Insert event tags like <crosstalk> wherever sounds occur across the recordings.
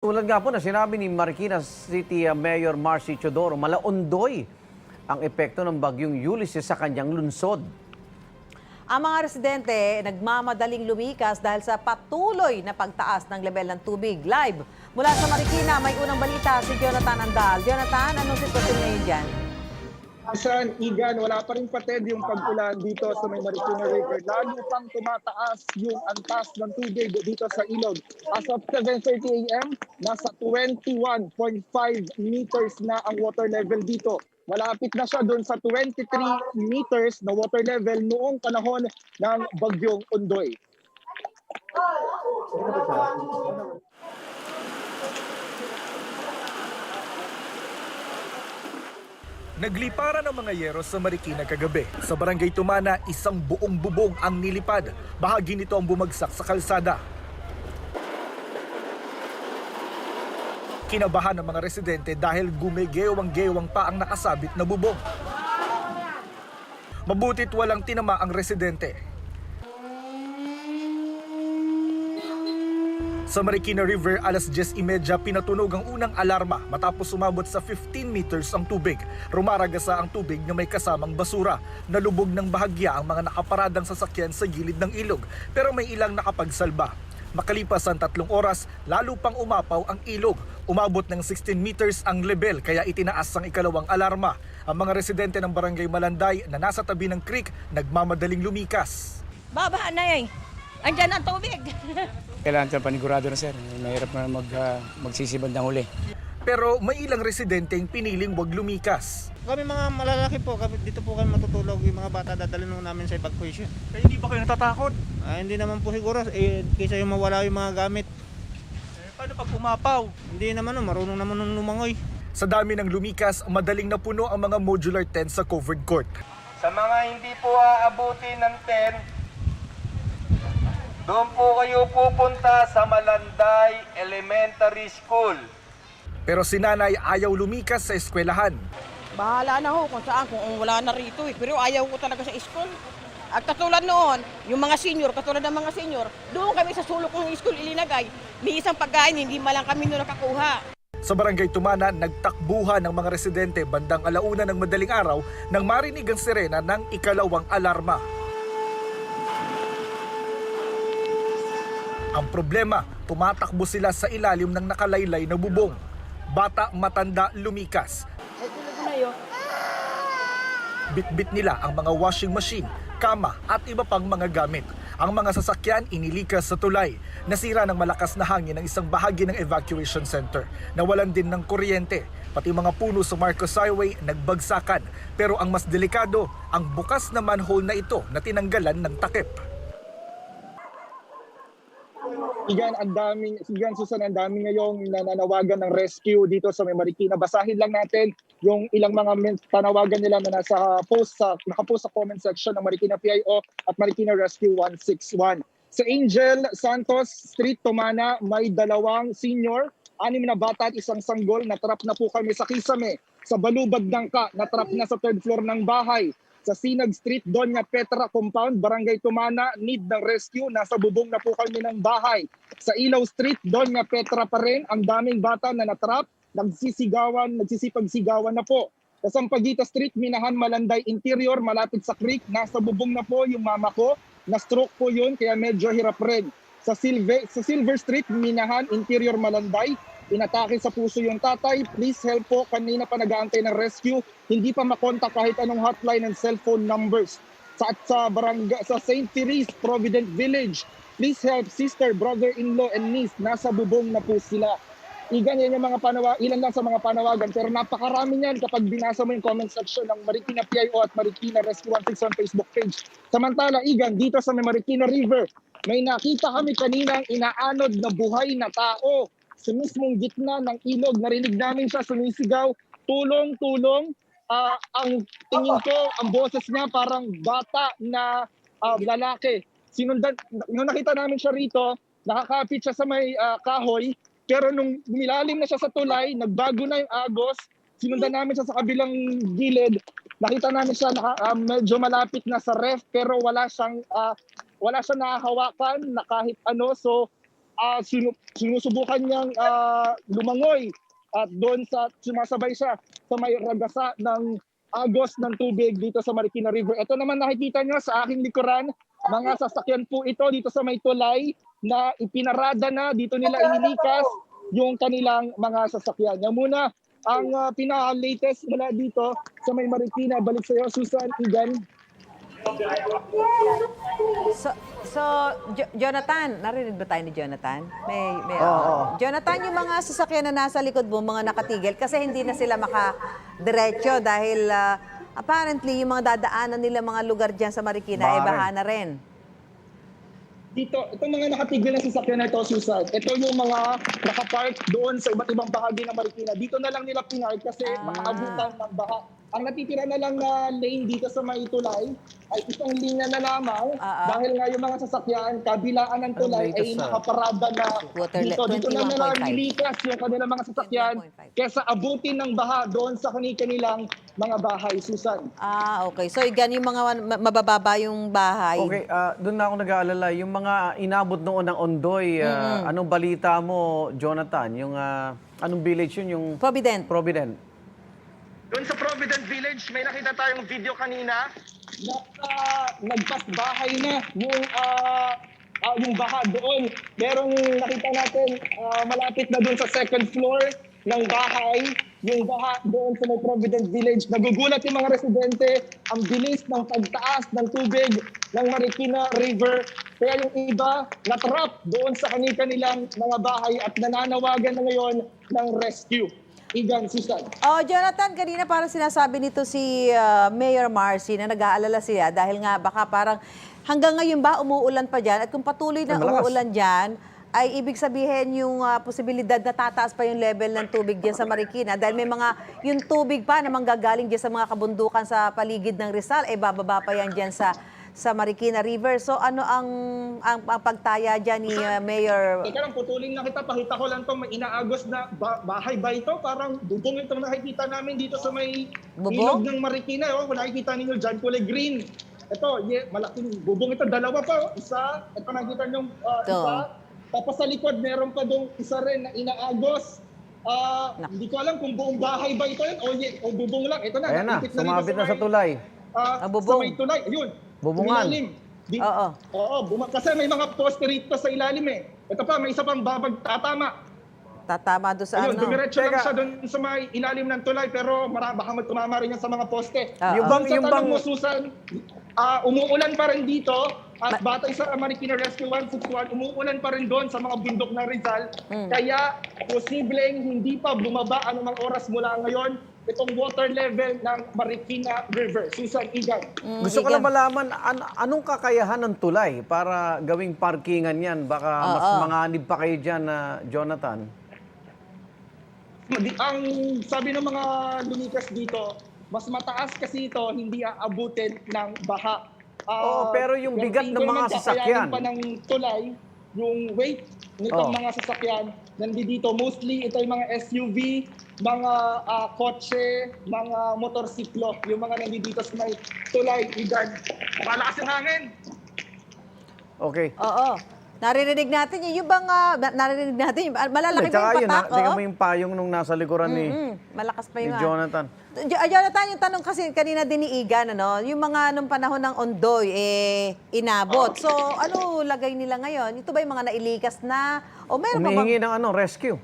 Tulad nga po na sinabi ni Marikina City uh, Mayor Marcy Chodoro, malaondoy ang epekto ng bagyong Ulysses sa kanyang lunsod. Ang mga residente nagmamadaling lumikas dahil sa patuloy na pagtaas ng level ng tubig. Live mula sa Marikina, may unang balita si Jonathan Andal. Jonathan, anong sitwasyon ngayon dyan? Asan, Igan, wala pa rin patid yung pag-ulan dito sa may Marikina River. Lalo pang tumataas yung antas ng tubig dito sa ilog. As of 7.30 a.m., nasa 21.5 meters na ang water level dito. Malapit na siya doon sa 23 meters na water level noong panahon ng Bagyong Undoy. Nagliparan ang mga yero sa Marikina kagabi. Sa barangay Tumana, isang buong bubong ang nilipad. Bahagi nito ang bumagsak sa kalsada. Kinabahan ng mga residente dahil gumigewang-gewang pa ang nakasabit na bubong. Mabutit walang tinama ang residente. Sa Marikina River, alas 10.30 pinatunog ang unang alarma matapos sumabot sa 15 meters ang tubig. Rumaragasa ang tubig na may kasamang basura. Nalubog ng bahagya ang mga nakaparadang sasakyan sa gilid ng ilog pero may ilang nakapagsalba. Makalipas ang tatlong oras, lalo pang umapaw ang ilog. Umabot ng 16 meters ang level kaya itinaas ang ikalawang alarma. Ang mga residente ng barangay Malanday na nasa tabi ng creek nagmamadaling lumikas. Baba na eh. Andyan ang tubig. <laughs> Kailangan tayo panigurado na sir. Mahirap na mag, uh, magsisiband ng huli. Pero may ilang residenteng piniling wag lumikas. Kami mga malalaki po, kami, dito po kami matutulog. Yung mga bata dadalhin mo namin sa evacuation. Kaya hindi ba kayo natatakot? Ah, hindi naman po siguro, eh, kaysa yung mawala yung mga gamit. Eh, paano pag umapaw? Hindi naman, no, marunong naman nung lumangoy. Sa dami ng lumikas, madaling napuno ang mga modular tent sa covered court. Sa mga hindi po aabuti ng 10, doon po kayo pupunta sa Malanday Elementary School. Pero si nanay ayaw lumikas sa eskwelahan. Bahala na ho kung saan, kung wala na rito eh. Pero ayaw ko talaga sa school. At katulad noon, yung mga senior, katulad ng mga senior, doon kami sa sulok ng school ilinagay. May isang pagkain, hindi malang kami noon nakakuha. Sa barangay Tumana, nagtakbuhan ng mga residente bandang alauna ng madaling araw nang marinig ang sirena ng ikalawang alarma. Ang problema, tumatakbo sila sa ilalim ng nakalaylay na bubong. Bata, matanda, lumikas. Bitbit nila ang mga washing machine, kama at iba pang mga gamit. Ang mga sasakyan inilikas sa tulay. Nasira ng malakas na hangin ang isang bahagi ng evacuation center. Nawalan din ng kuryente. Pati mga puno sa Marcos Highway nagbagsakan. Pero ang mas delikado, ang bukas na manhole na ito na tinanggalan ng takip. Igan, ang daming, Igan Susan, ang daming ngayong nananawagan ng rescue dito sa may Marikina. Basahin lang natin yung ilang mga panawagan nila na nasa post sa, nakapost sa comment section ng Marikina PIO at Marikina Rescue 161. Sa Angel Santos Street, Tomana, may dalawang senior, anim na bata at isang sanggol. Natrap na po kami sa Kisame. Sa Balubad Dangka, natrap na sa third floor ng bahay sa Sinag Street, Doña Petra Compound, Barangay Tumana, need ng rescue. Nasa bubong na po kami ng bahay. Sa Ilaw Street, Doña Petra pa rin, ang daming bata na natrap, nagsisigawan, nagsisipagsigawan na po. Sa Sampaguita Street, Minahan, Malanday Interior, malapit sa creek, nasa bubong na po yung mama ko. Na-stroke po yun, kaya medyo hirap rin. Sa, Silve, sa Silver Street, Minahan, Interior, Malanday, inatake sa puso yung tatay. Please help po. Kanina pa nag-aantay ng rescue. Hindi pa makontak kahit anong hotline and cellphone numbers. Sa, at sa, barangay, sa St. Therese, Provident Village, please help sister, brother-in-law, and niece. Nasa bubong na po sila. Igan yan yung mga panawa, ilan lang sa mga panawagan pero napakarami niyan kapag binasa mo yung comment section ng Marikina PIO at Marikina Rescue 161 Facebook page. Samantala, Igan, dito sa Marikina River, may nakita kami kaninang inaanod na buhay na tao sa mismong gitna ng ilog. Narinig namin siya sumisigaw, tulong, tulong. Ah, ang tingin ko, ang boses niya parang bata na ah, lalaki. Sinundan, nung nakita namin siya rito, nakakapit siya sa may ah, kahoy, pero nung lumilalim na siya sa tulay, nagbago na yung agos, sinundan namin siya sa kabilang gilid, nakita namin siya naka, ah, medyo malapit na sa ref, pero wala siyang, ah, wala siyang nakahawakan na kahit ano, so ah, sinu- sinusubukan niyang ah, lumangoy at doon sa sumasabay siya sa may ragasa ng agos ng tubig dito sa Marikina River. Ito naman nakikita niyo sa aking likuran, mga sasakyan po ito dito sa may tulay na ipinarada na dito nila inilikas yung kanilang mga sasakyan. Yan muna ang ah, pinaka-latest mula dito sa may Marikina. Balik sa iyo, Susan Igan. So, so Jo- Jonathan, narinig ba tayo ni Jonathan? May, may, Oo, oo. oo. Jonathan, yung mga sasakyan na nasa likod mo, mga nakatigil, kasi hindi na sila makadiretso dahil ah, apparently yung mga dadaanan nila mga lugar dyan sa Marikina ay Baha baha na rin. dito, itong mga nakatigil na sasakyan na ito, Susan, ito yung mga nakapark doon sa iba't ibang bahagi ng Marikina. Dito na lang nila pinark kasi Ah. makaabutan ng baha. Ang natitira na lang na lane dito sa may tulay ay isang linya na lamang Ah, ah. dahil nga yung mga sasakyan, kabilaan ng tulay ay nakaparada na Water dito. le- Dito na nila 21.5. nilikas yung kanilang mga sasakyan 21.5. kesa abutin ng baha doon sa kanilang mga bahay, Susan. Ah, okay. So, yan yung mga ma- mabababa yung bahay. Okay, ah, doon na ako nag-aalala. Yung mga inabot noon ng Ondoy, ah, anong balita mo, Jonathan? Yung ah, anong village yun? Yung Provident. Provident. Doon sa Provident Village, may nakita tayong video kanina na uh, nagpas bahay na yung ah, ah, yung baha doon. Merong nakita natin ah, malapit na doon sa second floor ng bahay, yung baha doon sa Provident Village. Nagugulat yung mga residente, ang bilis ng pagtaas ng tubig ng Marikina River. Kaya yung iba natrap doon sa kanilang mga bahay at nananawagan na ngayon ng rescue. Igan, Susan. Oh, Jonathan, kanina parang sinasabi nito si ah, Mayor Marcy na nag-aalala siya dahil nga baka parang hanggang ngayon ba umuulan pa dyan? At kung patuloy na umuulan dyan, ay ibig sabihin yung ah, posibilidad na tataas pa yung level ng tubig dyan sa Marikina. Dahil may mga yung tubig pa na manggagaling dyan sa mga kabundukan sa paligid ng Rizal, eh bababa pa yan dyan sa sa Marikina River. So ano ang ang, ang pagtaya dyan ni ah, Mayor Teka lang, putulin na kita. Pakita ko lang itong may inaagos na ba- bahay ba ito? Parang bubong itong nakikita namin dito sa may Bubong? ilog ng Marikina. Oh. Kung nakikita ninyo dyan, kulay green. Ito, yeah, malaking bubong ito. Dalawa pa. Oh. Isa, ito nakikita nyo uh, Ito. isa. Tapos sa likod, meron pa dong isa rin na inaagos. Ah, Nak- hindi ko alam kung buong bahay ba ito yun o, yeah, o bubong lang. Ito na, Ayan na, sumabit na sa may, tulay. ah, Ah, bubong. Sa may tulay. Ayun. Bubungan. Tumilalim. Di- Oo. Oo, buma- kasi may mga poste rito sa ilalim eh. Ito pa, may isa pang babag tatama. tatama doon sa Ayun, ano? dumiretso lang Teka. siya doon sa may ilalim ng tulay pero mara, baka magtumama rin yan sa mga poste. Ah, Yung bang, Doon sa yung tanong bang, mo, Susan, ah, umuulan pa rin dito at batay sa Marikina Rescue 161, umuulan pa rin doon sa mga bundok ng Rizal. Mm. Kaya posibleng hindi pa bumaba anumang oras mula ngayon itong water level ng Marikina River. Susan Igan. Mm, gusto ko lang malaman, an- anong kakayahan ng tulay para gawing parkingan yan? Baka mas Oo. manganib pa kayo dyan, na Jonathan. Di- ang sabi ng mga lumikas dito, mas mataas kasi ito hindi aabutin ng baha. Ah, Oo, pero yung bigat ng mga sasakyan. kakayanin pa ng tulay, yung weight nitong Oo. mga sasakyan, nandito mostly ito yung mga SUV, mga ah, kotse, mga motorsiklo, yung mga nandito sa may tulay, igan. Malakas yung hangin. Okay. Oo. Naririnig natin yun. Yung bang na- naririnig natin yun. Ah, Malalaki Tsaka pa yung yun, patak, Tingnan oo. mo yung payong nung nasa likuran ni, Mm, malakas pa ni yung... ah. Jonathan. Jo- ah, Jonathan, yung tanong kasi kanina din ni Igan, ano, yung mga nung panahon ng Ondoy, eh, inabot. So, ano lagay nila ngayon? Ito ba yung mga nailikas na? O meron pa bang... Ng ano, rescue.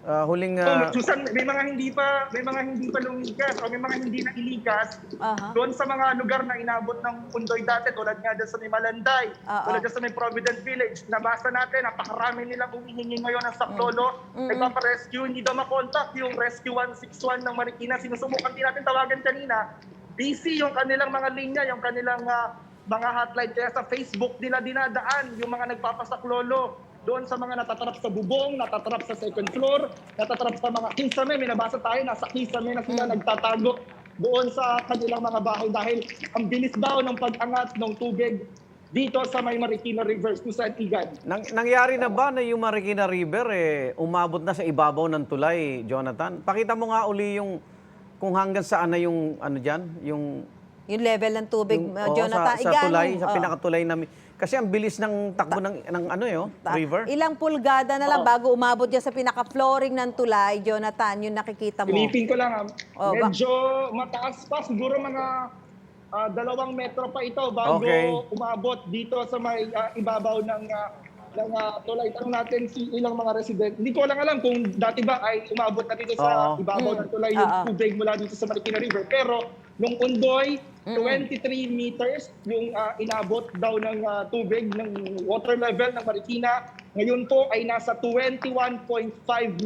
Ah, huling... So, ah, Susan, may mga hindi pa may mga hindi pa lumikas o may mga hindi na ilikas Aha. doon sa mga lugar na inabot ng Pundoy dati tulad nga dyan sa may Malanday, Ah, tulad dyan sa may Provident Village. Nabasa natin, napakarami nilang humihingi ngayon ng saklolo, Mm. nagpaparescue, hindi daw makontak yung Rescue 161 ng Marikina. Sinusubukan din natin tawagan kanina. Busy yung kanilang mga linya, yung kanilang ah, mga hotline. Kaya sa Facebook nila dinadaan yung mga nagpapasaklolo doon sa mga natatrap sa bubong, natatrap sa second floor, natatrap sa mga kisame. May nabasa tayo, nasa kisame na sila nagtatago doon sa kanilang mga bahay dahil ang bilis daw ng pag-angat ng tubig dito sa may Marikina River, Susan Igan. nang, nangyari na ba na yung Marikina River eh, umabot na sa ibabaw ng tulay, Jonathan? Pakita mo nga uli yung kung hanggang saan na yung ano diyan, yung Yung level ng tubig, yung- uh, oo, Jonathan. sa, sa Igan, tulay, sa oh. pinakatulay na mi- Kasi ang bilis ng takbo ng, ng ano eh, oh, river. Ilang pulgada na lang bago umabot dyan sa pinaka-flooring ng tulay, Jonathan, yung nakikita mo. Pilipin ko lang, ah. Oh, ba- medyo mataas pa, siguro mga ah, dalawang metro pa ito bago Okay. umabot dito sa may ah, ibabaw ng ah, ng ah, tulay. Tanong natin si ilang mga resident. Hindi ko lang alam kung dati ba ay umabot na dito sa Oo. ibabaw ng tulay yung Oo. tubig mula dito sa Marikina River. Pero nung undoy, 23 meters yung ah, inabot daw ng ah, tubig ng water level ng Marikina. Ngayon po ay nasa 21.5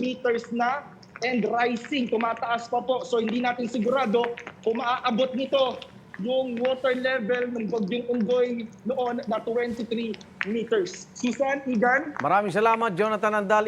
meters na and rising, tumataas pa po. So hindi natin sigurado kung maaabot nito yung water level ng Bagyong Undoy noon na 23 meters. Susan, Igan, Maraming salamat, Jonathan Andal.